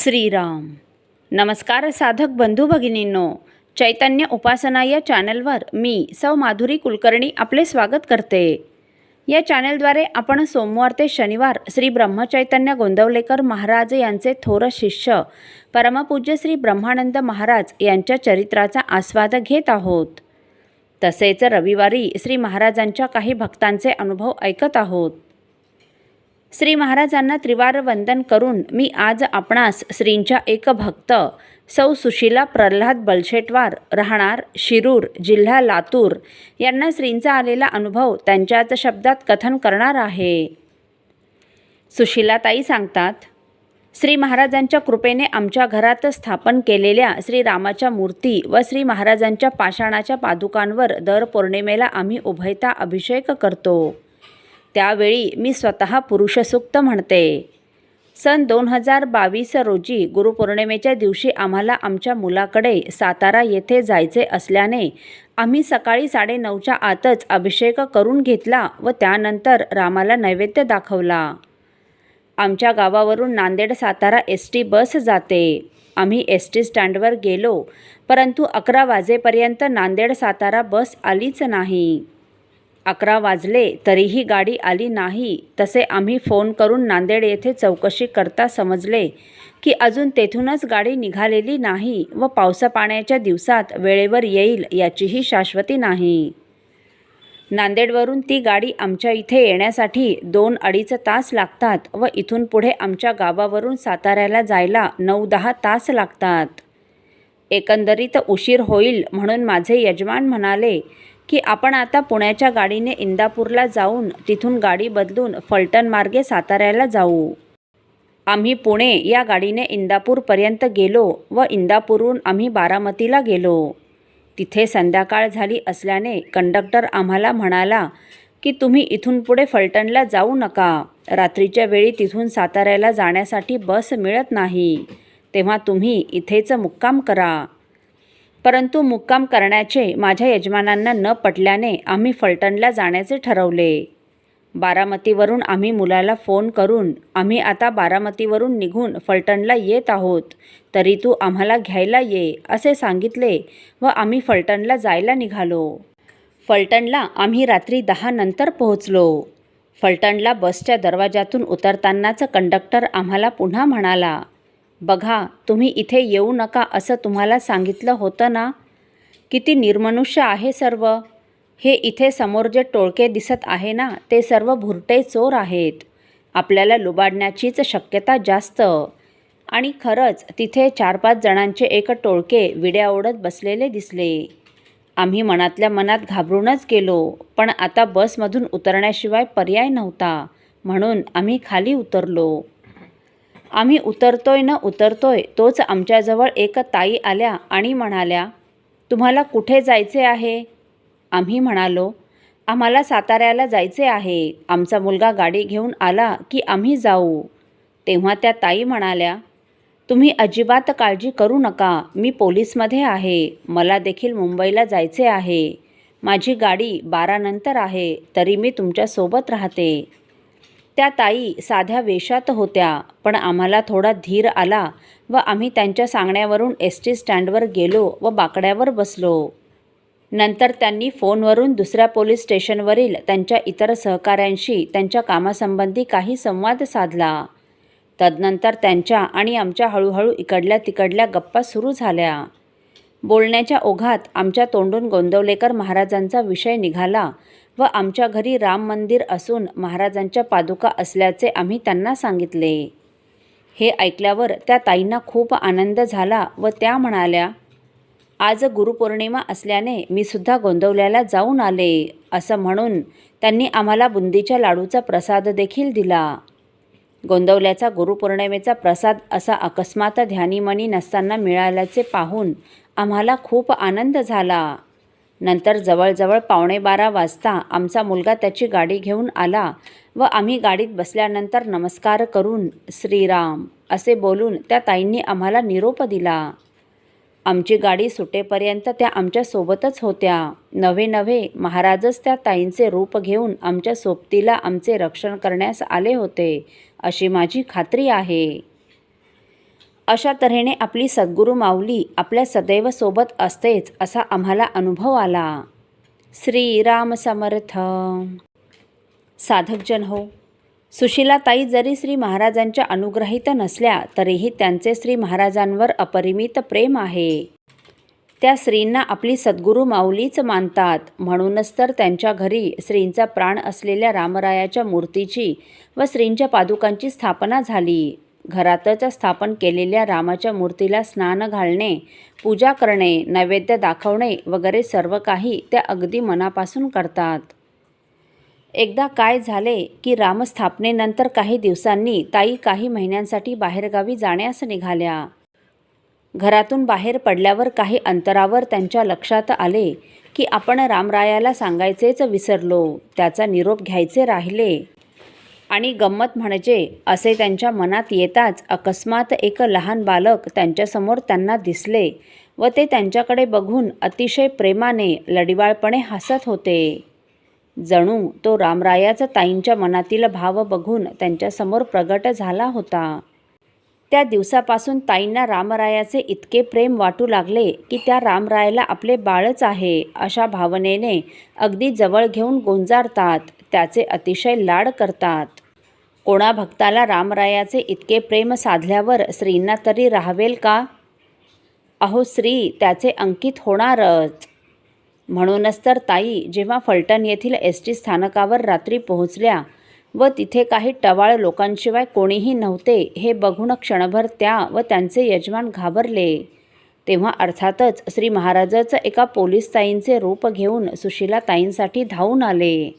श्रीराम. नमस्कार साधक बंधू भगिनींनो. चैतन्य उपासना या चॅनलवर मी सौ माधुरी कुलकर्णी आपले स्वागत करते. या चॅनलद्वारे आपण सोमवार ते शनिवार श्री ब्रह्मचैतन्य गोंदवलेकर महाराज यांचे थोर शिष्य परमपूज्य श्री ब्रह्मानंद महाराज यांच्या चरित्राचा आस्वाद घेत आहोत. तसेच रविवारी श्री महाराजांच्या काही भक्तांचे अनुभव ऐकत आहोत. श्री महाराजांना त्रिवार वंदन करून मी आज आपणास श्रींच्या एक भक्त सौ सुशीला प्रल्हाद बलशेटवार राहणार शिरूर जिल्हा लातूर यांना श्रींचा आलेला अनुभव त्यांच्याच शब्दात कथन करणार आहे. सुशीलाताई सांगतात श्री महाराजांच्या कृपेने आमच्या घरात स्थापन केलेल्या श्रीरामाच्या मूर्ती व श्री महाराजांच्या पाषाणाच्या पादुकांवर दर पौर्णिमेला आम्ही उभयता अभिषेक करतो. त्यावेळी मी स्वतः पुरुषसूक्त म्हणते. सन दोन हजार बावीस रोजी गुरुपौर्णिमेच्या दिवशी आम्हाला आमच्या मुलाकडे सातारा येथे जायचे असल्याने आम्ही सकाळी साडेनऊच्या आतच अभिषेक करून घेतला व त्यानंतर रामाला नैवेद्य दाखवला. आमच्या गावावरून Nanded Satara S T bus जाते. आम्ही एस टी स्टँडवर गेलो परंतु अकरा वाजेपर्यंत नांदेड सातारा बस आलीच नाही. अकरा वाजले तरीही गाडी आली नाही. तसे आम्ही फोन करून नांदेड येथे चौकशी करता समजले की अजून तेथूनच गाडी निघालेली नाही व पावसापाण्याच्या दिवसात वेळेवर येईल याचीही शाश्वती नाही. नांदेडवरून ती गाडी आमच्या इथे येण्यासाठी दोन अडीच तास लागतात व इथून पुढे आमच्या गावावरून साताऱ्याला जायला नऊ दहा तास लागतात. एकंदरीत उशीर होईल म्हणून माझे यजमान म्हणाले की आपण आता पुण्याच्या गाडीने इंदापूरला जाऊन तिथून गाडी बदलून फलटण मार्गे साताऱ्याला जाऊ. आम्ही पुणे या गाडीने इंदापूरपर्यंत गेलो व इंदापूरहून आम्ही बारामतीला गेलो. तिथे संध्याकाळ झाली असल्याने कंडक्टर आम्हाला म्हणाला की तुम्ही इथून पुढे फलटणला जाऊ नका. रात्रीच्या वेळी तिथून साताऱ्याला जाण्यासाठी बस मिळत नाही. तेव्हा तुम्ही इथेच मुक्काम करा. परंतु मुक्काम करण्याचे माझ्या यजमानांना न पटल्याने आम्ही फलटणला जाण्याचे ठरवले. बारामतीवरून आम्ही मुलाला फोन करून आम्ही आता बारामतीवरून निघून फलटणला येत आहोत. तरी तू आम्हाला घ्यायला ये असे सांगितले व आम्ही फलटणला जायला निघालो. फलटणला आम्ही रात्री दहा नंतर पोहोचलो. फलटणला बसच्या दरवाजातून उतरतानाचा कंडक्टर आम्हाला पुन्हा म्हणाला बघा तुम्ही इथे येऊ नका असं तुम्हाला सांगितलं होतं ना? किती निर्मनुष्य आहे सर्व. हे इथे समोर जे टोळके दिसत आहे ना ते सर्व भुरटे चोर आहेत. आपल्याला लुबाडण्याचीच शक्यता जास्त. आणि खरंच तिथे चार पाच जणांचे एक टोळके विड्या ओढत बसलेले दिसले. आम्ही मनातल्या मनात घाबरूनच गेलो पण आता बसमधून उतरण्याशिवाय पर्याय नव्हता. म्हणून आम्ही खाली उतरलो. आम्ही उतरतोय न उतरतोय तोच आमच्याजवळ एक ताई आल्या आणि म्हणाल्या तुम्हाला कुठे जायचे आहे? आम्ही म्हणालो आम्हाला साताऱ्याला जायचे आहे. आमचा मुलगा गाडी घेऊन आला की आम्ही जाऊ. तेव्हा त्या ताई म्हणाल्या तुम्ही अजिबात काळजी करू नका. मी पोलीसमध्ये आहे. मला देखील मुंबईला जायचे आहे. माझी गाडी बारानंतर आहे. तरी मी तुमच्यासोबत राहते. त्या ताई साध्या वेशात होत्या पण आम्हाला थोडा धीर आला व आम्ही त्यांच्या सांगण्यावरून एस टी स्टँडवर गेलो व बाकड्यावर बसलो. नंतर त्यांनी फोनवरून दुसऱ्या पोलीस स्टेशनवरील त्यांच्या इतर सहकाऱ्यांशी त्यांच्या कामासंबंधी काही संवाद साधला. तदनंतर त्यांच्या आणि आमच्या हळूहळू इकडल्या तिकडल्या गप्पा सुरू झाल्या. बोलण्याच्या ओघात आमच्या तोंडून गोंदवलेकर महाराजांचा विषय निघाला व आमच्या घरी राम मंदिर असून महाराजांच्या पादुका असल्याचे आम्ही त्यांना सांगितले. हे ऐकल्यावर त्या ताईंना खूप आनंद झाला व त्या म्हणाल्या आज गुरुपौर्णिमा असल्याने मी सुद्धा गोंदवल्याला जाऊन आले असं म्हणून त्यांनी आम्हाला बुंदीच्या लाडूचा प्रसाद देखील दिला. गोंदवल्याचा गुरुपौर्णिमेचा प्रसाद असा अकस्मात ध्यानीमनी नसताना मिळाल्याचे पाहून आम्हाला खूप आनंद झाला. नंतर जवळजवळ पावणे बारा वाजता आमचा मुलगा त्याची गाडी घेऊन आला व आम्ही गाडीत बसल्यानंतर नमस्कार करून श्रीराम असे बोलून त्या ताईंनी आम्हाला निरोप दिला. आमची गाडी सुटेपर्यंत त्या आमच्यासोबतच होत्या. नवे नवे महाराजच त्या ताईंचे रूप घेऊन आमच्या सोबतीला आमचे रक्षण करण्यास आले होते अशी माझी खात्री आहे. अशा तऱ्हेने आपली सद्गुरू माऊली आपल्या सदैव सोबत असतेच असा आम्हाला अनुभव आला. श्रीराम समर्थ. साधकजन हो सुशिलाताई जरी श्री महाराजांच्या अनुग्रहित नसल्या तरीही त्यांचे श्री महाराजांवर अपरिमित प्रेम आहे. त्या श्रींना आपली सद्गुरू माऊलीच मानतात. म्हणूनच तर त्यांच्या घरी श्रींचा प्राण असलेल्या रामरायाच्या मूर्तीची व श्रींच्या पादुकांची स्थापना झाली. घरातच स्थापन केलेल्या रामाच्या मूर्तीला स्नान घालणे पूजा करणे नैवेद्य दाखवणे वगैरे सर्व काही त्या अगदी मनापासून करतात. एकदा काय झाले की रामस्थापनेनंतर काही दिवसांनी ताई काही महिन्यांसाठी बाहेरगावी जाण्यास निघाल्या. घरातून बाहेर पडल्यावर काही अंतरावर त्यांच्या लक्षात आले की आपण रामरायाला सांगायचेच विसरलो. त्याचा निरोप घ्यायचे राहिले. आणि गंमत म्हणजे असे त्यांच्या मनात येताच अकस्मात एक लहान बालक त्यांच्यासमोर त्यांना दिसले व ते त्यांच्याकडे बघून अतिशय प्रेमाने लडिवाळपणे हसत होते. जणू तो रामरायाचा ताईंच्या मनातील भाव बघून त्यांच्यासमोर प्रगट झाला होता. त्या दिवसापासून ताईंना रामरायाचे इतके प्रेम वाटू लागले की त्या रामरायाला आपले बाळच आहे अशा भावनेने अगदी जवळ घेऊन गोंजारतात त्याचे अतिशय लाड करतात. कोणा भक्ताला रामरायाचे इतके प्रेम साधल्यावर स्त्रींना तरी राहावेल का? अहो स्त्री त्याचे अंकित होणारच. म्हणूनच तर ताई जेव्हा फलटण येथील एस टी स्थानकावर रात्री पोहोचल्या व तिथे काही टवाळ लोकांशिवाय कोणीही नव्हते हे बघून क्षणभर त्या व त्यांचे यजमान घाबरले. तेव्हा अर्थातच श्री महाराजाचं एका पोलीस ताईंचे रूप घेऊन सुशीला ताईंसाठी धावून आले.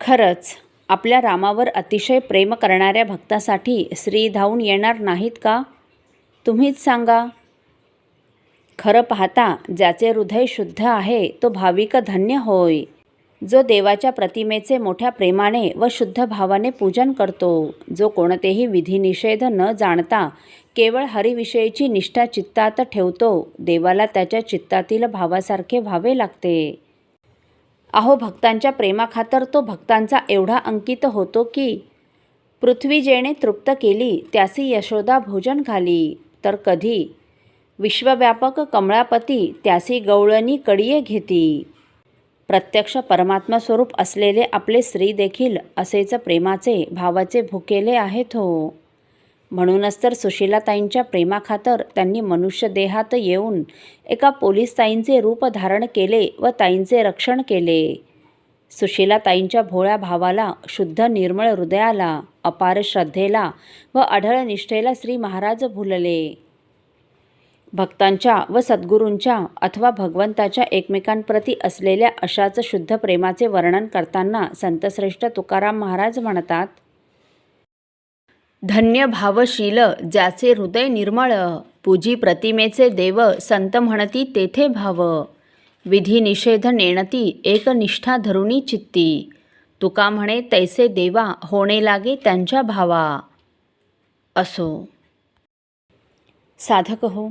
खरंच आपल्या रामावर अतिशय प्रेम करणाऱ्या भक्तासाठी श्री धावून येणार नाहीत का? तुम्हीच सांगा. खरं पाहता ज्याचे हृदय शुद्ध आहे तो भाविक धन्य होय. जो देवाच्या प्रतिमेचे मोठ्या प्रेमाने व शुद्ध भावाने पूजन करतो जो कोणतेही विधिनिषेध न जाणता केवळ हरिविषयीची निष्ठा चित्तात ठेवतो देवाला त्याच्या चित्तातील भावासारखे व्हावे लागते. अहो भक्तांच्या प्रेमाखातर तो भक्तांचा एवढा अंकित होतो की पृथ्वी जेणे तृप्त केली त्यासी यशोदा भोजन घाली. तर कधी? विश्वव्यापक कमळापती त्यासी गवळणी कडिये घेती. प्रत्यक्ष परमात्मा स्वरूप असलेले आपले स्त्री देखील असेच प्रेमाचे भावाचे भुकेले आहेत हो. म्हणूनच तर सुशीलाताईंच्या प्रेमाखातर त्यांनी मनुष्य देहात येऊन एका पोलीस ताईंचे रूप धारण केले व ताईंचे रक्षण केले. सुशीलाताईंच्या भोळ्या भावाला शुद्ध निर्मळ हृदयाला अपार श्रद्धेला व अढळ निष्ठेला श्री महाराज भुलले. भक्तांच्या व सद्गुरूंच्या अथवा भगवंताच्या एकमेकांप्रती असलेल्या अशाच शुद्ध प्रेमाचे वर्णन करताना संतश्रेष्ठ तुकाराम महाराज म्हणतात धन्य भावशील ज्याचे हृदय निर्मळ पूजी प्रतिमेचे देव संत म्हणती तेथे भाव. विधी निषेध नेणती एक निष्ठा धरुणी चित्ती. तुका म्हणे तैसे देवा होणे लागे त्यांच्या भावा. असो. साधक हो.